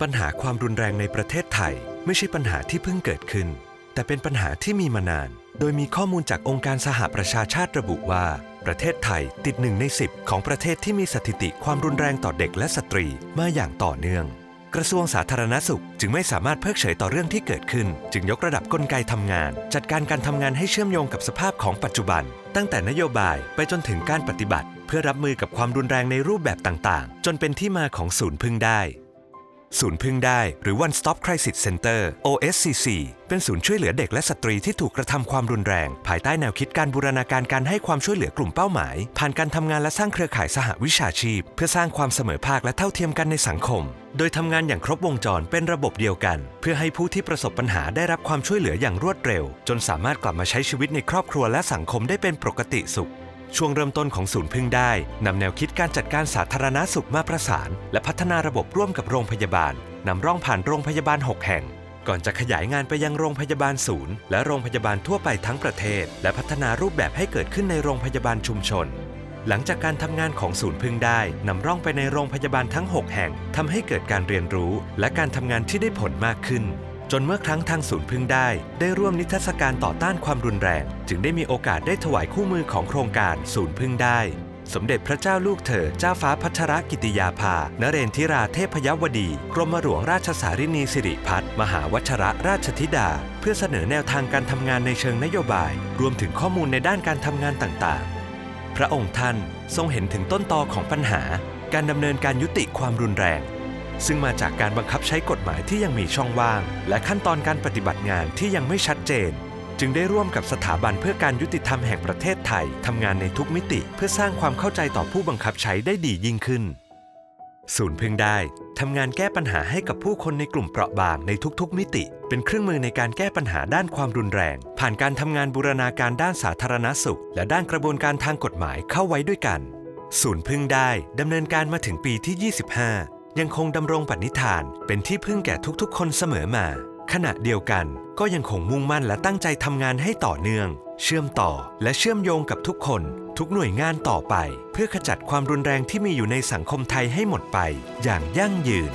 ปัญหาความรุนแรงในประเทศไทย ไม่ใช่ปัญหาที่เพิ่งเกิดขึ้น แต่เป็นปัญหาที่มีมานาน โดยมีข้อมูลจากองค์การสหประชาชาติระบุว่า ประเทศไทยติดหนึ่งใน 10 ของประเทศที่มีสถิติความรุนแรงต่อเด็กและสตรีมาอย่างต่อเนื่อง กระทรวงสาธารณสุข จึงไม่สามารถเพิกเฉยต่อเรื่องที่เกิดขึ้น จึงยกระดับกลไกทำงาน จัดการการทำงานให้เชื่อมโยงกับสภาพของปัจจุบัน ตั้งแต่นโยบายไปจนถึงการปฏิบัติ เพื่อรับมือกับความรุนแรงในรูปแบบต่างๆ จนเป็นที่มาของศูนย์พึ่งได้ ศูนย์พึ่งได้หรือ One Stop Crisis Center OSCC เป็นศูนย์ช่วยเหลือเด็กและสตรีที่ถูกกระทำความรุนแรง ภายใต้แนวคิดการบูรณาการการให้ความช่วยเหลือกลุ่มเป้าหมาย ผ่านการทำงานและสร้างเครือข่ายสหวิชาชีพ เพื่อสร้างความเสมอภาคและเท่าเทียมกันในสังคม โดยทำงานอย่างครบวงจรเป็นระบบเดียวกัน เพื่อให้ผู้ที่ประสบปัญหาได้รับความช่วยเหลืออย่างรวดเร็ว จนสามารถกลับมาใช้ชีวิตในครอบครัวและสังคมได้เป็นปกติสุข ช่วงเริ่มต้นของศูนย์พึ่งได้นำแนวคิดการจัดการสาธารณาสุขมาประสาน และพัฒนาระบบร่วมกับโรงพยาบาลนำร่องผ่านโรงพยาบาล 6 แห่ง ก่อนจะขยายงานไปยังโรงพยาบาลศูนย์ และโรงพยาบาลทั่วไปทั้งประเทศ และพัฒนารูปแบบให้เกิดขึ้นในโรงพยาบาลชุมชน หลังจากการทำงานของศูนย์พึ่งได้นำร่องไปในโรงพยาบาลทั้ง 6 แห่งทำให้เกิดการเรียนรู้ และการทำงานที่ได้ผลมากขึ้น จนเมื่อครั้งทางศูนย์พึ่งได้ ได้ร่วมนิทรรศการต่อต้านความรุนแรง จึงได้มีโอกาสได้ถวายคู่มือของโครงการศูนย์พึ่งได้ สมเด็จพระเจ้าลูกเธอ เจ้าฟ้าพัชรกิติยาภานเรนทิราเทพยวดี กรมหลวงราชสารินีสิริพัฒมหาวัชระราชธิดา เพื่อเสนอแนวทางการทำงานในเชิงนโยบาย รวมถึงข้อมูลในด้านการทำงานต่างๆ พระองค์ท่านทรงเห็นถึงต้นตอของปัญหา การดำเนินการยุติความรุนแรง ซึ่งมาจากการบังคับใช้กฎหมายที่ยังมีช่องว่าง และขั้นตอนการปฏิบัติงานที่ยังไม่ชัดเจน จึงได้ร่วมกับสถาบันเพื่อการยุติธรรมแห่งประเทศไทยทำงานในทุกมิติ เพื่อสร้างความเข้าใจต่อผู้บังคับใช้ได้ดียิ่งขึ้น ศูนย์พึ่งได้ทำงานแก้ปัญหาให้กับผู้คนในกลุ่มเปราะบางในทุกๆ มิติ เป็นเครื่องมือในการแก้ปัญหาด้านความรุนแรง ผ่านการทำงานบูรณาการด้านสาธารณสุข และด้านกระบวนการทางกฎหมายเข้าไว้ด้วยกัน ศูนย์พึ่งได้ดำเนินการมาถึงปีที่ 25 ยังคงดำรงปณิธานเป็นที่พึ่งแก่ทุกๆ คนเสมอมา ขณะเดียวกันก็ยังคงมุ่งมั่นและตั้งใจทำงานให้ต่อเนื่อง เชื่อมต่อและเชื่อมโยงกับทุกคน ทุกหน่วยงานต่อไป เพื่อขจัดความรุนแรงที่มีอยู่ในสังคมไทยให้หมดไป อย่างยั่งยืน